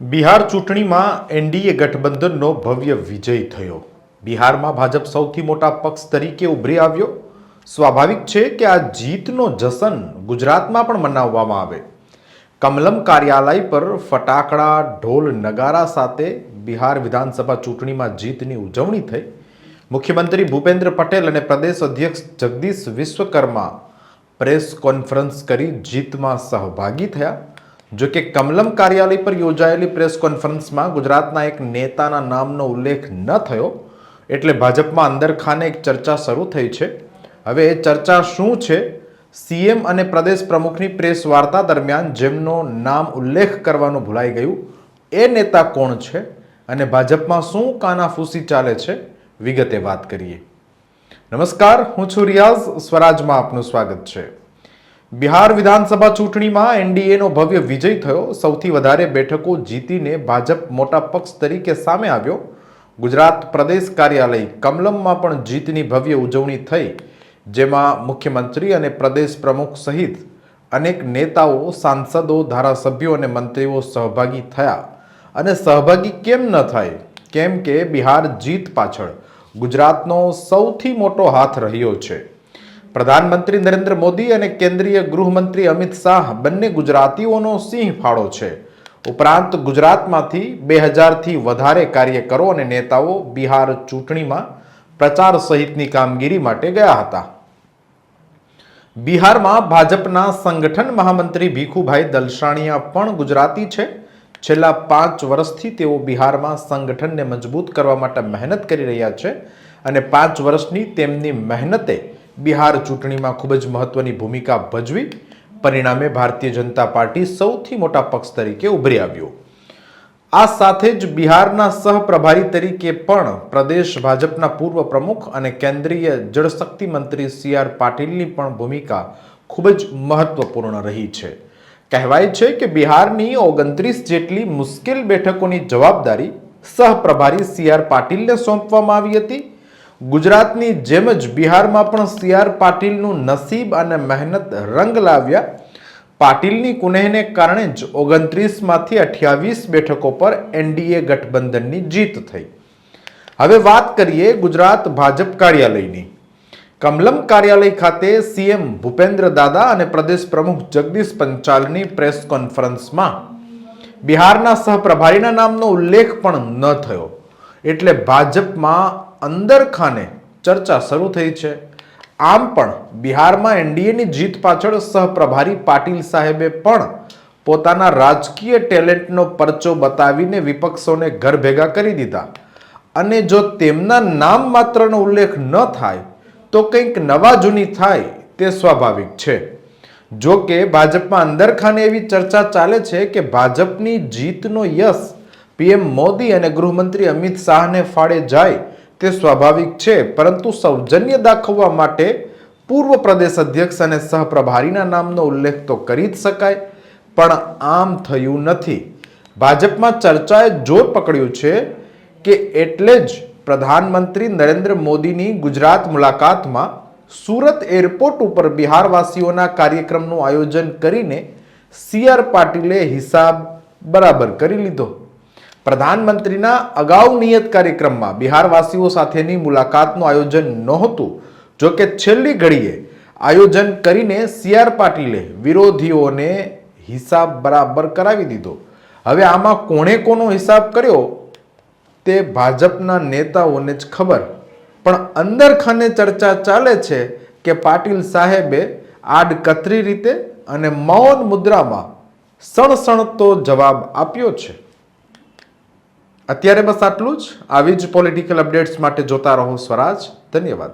બિહાર ચૂંટણીમાં એનડીએ ગઠબંધનનો ભવ્ય વિજય થયો. બિહારમાં ભાજપ સૌથી મોટા પક્ષ તરીકે ઉભરી આવ્યો. સ્વાભાવિક છે કે આ જીતનો જશન ગુજરાતમાં પણ મનાવવામાં આવે. કમલમ કાર્યાલય પર ફટાકડા, ઢોલ, નગારા સાથે બિહાર વિધાનસભા ચૂંટણીમાં જીતની ઉજવણી થઈ. મુખ્યમંત્રી ભૂપેન્દ્ર પટેલ અને પ્રદેશ અધ્યક્ષ જગદીશ વિશ્વકર્મા પ્રેસ કોન્ફરન્સ કરી જીતમાં સહભાગી થયા. જો કે કમલમ કાર્યાલય પર યોજાયેલી પ્રેસ કોન્ફરન્સમાં ગુજરાતના એક નેતાના નામનો ઉલ્લેખ ન થયો, એટલે ભાજપમાં અંદર ખાને એક ચર્ચા શરૂ થઈ છે. હવે એ ચર્ચા શું છે? સીએમ અને પ્રદેશ પ્રમુખની પ્રેસ વાર્તા દરમિયાન જેમનો નામ ઉલ્લેખ કરવાનું ભૂલાઈ ગયું, એ નેતા કોણ છે અને ભાજપમાં શું કાનાફૂસી ચાલે છે, વિગતે વાત કરીએ. નમસ્કાર, હું છું રિયાઝ, સ્વરાજમાં આપનું સ્વાગત છે. બિહાર વિધાનસભા ચૂંટણીમાં એનડીએનો ભવ્ય વિજય થયો. સૌથી વધારે બેઠકો જીતીને ભાજપ મોટા પક્ષ તરીકે સામે આવ્યો. ગુજરાત પ્રદેશ કાર્યાલય કમલમમાં પણ જીતની ભવ્ય ઉજવણી થઈ, જેમાં મુખ્યમંત્રી અને પ્રદેશ પ્રમુખ સહિત અનેક નેતાઓ, સાંસદો, ધારાસભ્યો અને મંત્રીઓ સહભાગી થયા. અને સહભાગી કેમ ન થાય? કેમ કે બિહાર જીત પાછળ ગુજરાતનો સૌથી મોટો હાથ રહ્યો છે. પ્રધાનમંત્રી નરેન્દ્ર મોદી અને કેન્દ્રીય ગૃહમંત્રી અમિત શાહ બંને ગુજરાતીઓનો સિંહ ફાળો છે. ઉપરાંત ગુજરાતમાંથી બે હજારથી વધારે કાર્યકરો અને નેતાઓ બિહાર ચૂંટણીમાં પ્રચાર સહિતની કામગીરી માટે ગયા હતા. બિહારમાં ભાજપના સંગઠન મહામંત્રી ભીખુભાઈ દલસાણીયા પણ ગુજરાતી છે. છેલ્લા પાંચ વર્ષથી તેઓ બિહારમાં સંગઠનને મજબૂત કરવા માટે મહેનત કરી રહ્યા છે અને પાંચ વર્ષની તેમની મહેનતે બિહાર ચૂંટણીમાં ખૂબ જ મહત્વની ભૂમિકા ભજવી પરિણામે ભારતીય જનતા પાર્ટી સૌથી મોટા પક્ષ તરીકે ઉભરી આવ્યો. આ સાથે જ બિહારના સહપ્રભારી તરીકે પણ પ્રદેશ ભાજપના પૂર્વ પ્રમુખ અને કેન્દ્રીય જળશક્તિ મંત્રી સી આર પાટીલની પણ ભૂમિકા ખૂબ જ મહત્વપૂર્ણ રહી છે. કહેવાય છે કે બિહારની ઓગણત્રીસ જેટલી મુશ્કેલ બેઠકોની જવાબદારી સહપ્રભારી સી આર પાટીલને સોંપવામાં આવી હતી. ગુજરાતની જેમ જ બિહારમાં પણ સી આર પાટીલનું નસીબ અને મહેનત રંગ લાવ્યા. પાટીલની કુનેહને કારણે જ ઓગણત્રીસમાંથી અઠ્યાવીસ બેઠકો પર એનડીએ ગઠબંધનની જીત થઈ. હવે વાત કરીએ ગુજરાત ભાજપ કાર્યાલયની. કમલમ કાર્યાલય ખાતે સીએમ ભૂપેન્દ્ર દાદા અને પ્રદેશ પ્રમુખ જગદીશ પંચાલની પ્રેસ કોન્ફરન્સમાં બિહારના સહપ્રભારીના નામનો ઉલ્લેખ પણ ન થયો. એટલે ભાજપમાં અંદર ખાને ચર્ચા શરૂ થઈ છે. આમ પણ બિહારમાં એનડીએની જીત પાછળ સહપ્રભારી પાટીલ સાહેબે પણ પોતાના રાજકીય ટેલેન્ટનો પરચો બતાવીને વિપક્ષોને ઘર ભેગા કરી દીધા. અને જો તેમના નામ માત્રનો ઉલ્લેખ ન થાય, તો કંઈક નવા જૂની થાય તે સ્વાભાવિક છે. જો કે ભાજપમાં અંદરખાને એવી ચર્ચા ચાલે છે કે ભાજપની જીતનો યશ પીએમ મોદી અને ગૃહમંત્રી અમિત શાહને ફાળે જાય તે સ્વાભાવિક છે, પરંતુ સૌજન્ય દાખવવા માટે પૂર્વ પ્રદેશ અધ્યક્ષ અને સહપ્રભારીના નામનો ઉલ્લેખ તો કરી જ શકાય, પણ આમ થયું નથી. ભાજપમાં ચર્ચાએ જોર પકડ્યું છે કે એટલે જ પ્રધાનમંત્રી નરેન્દ્ર મોદીની ગુજરાત મુલાકાતમાં સુરત એરપોર્ટ ઉપર બિહારવાસીઓના કાર્યક્રમનું આયોજન કરીને સી આર પાટીલે હિસાબ બરાબર કરી લીધો. પ્રધાનમંત્રીના અગાઉ નિયત કાર્યક્રમમાં બિહારવાસીઓ સાથેની મુલાકાતનું આયોજન નહોતું જો કે છેલ્લી ઘડીએ આયોજન કરીને સીઆર પાટીલે વિરોધીઓને હિસાબ બરાબર કરાવી દીધો. હવે આમાં કોણે કોનો હિસાબ કર્યો તે ભાજપના નેતાઓને જ ખબર. પણ અંદર ખાને ચર્ચા ચાલે છે કે પાટીલ સાહેબે આડકતરી રીતે અને મૌન મુદ્રામાં સણસણતો જવાબ આપ્યો છે. અત્યારે બસ આટલું જ. આવી જ પોલિટિકલ અપડેટ્સ માટે જોતા રહો સ્વરાજ. ધન્યવાદ.